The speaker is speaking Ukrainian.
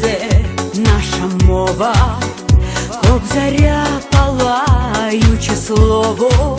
це наша мова, кобзаря палаюче слово,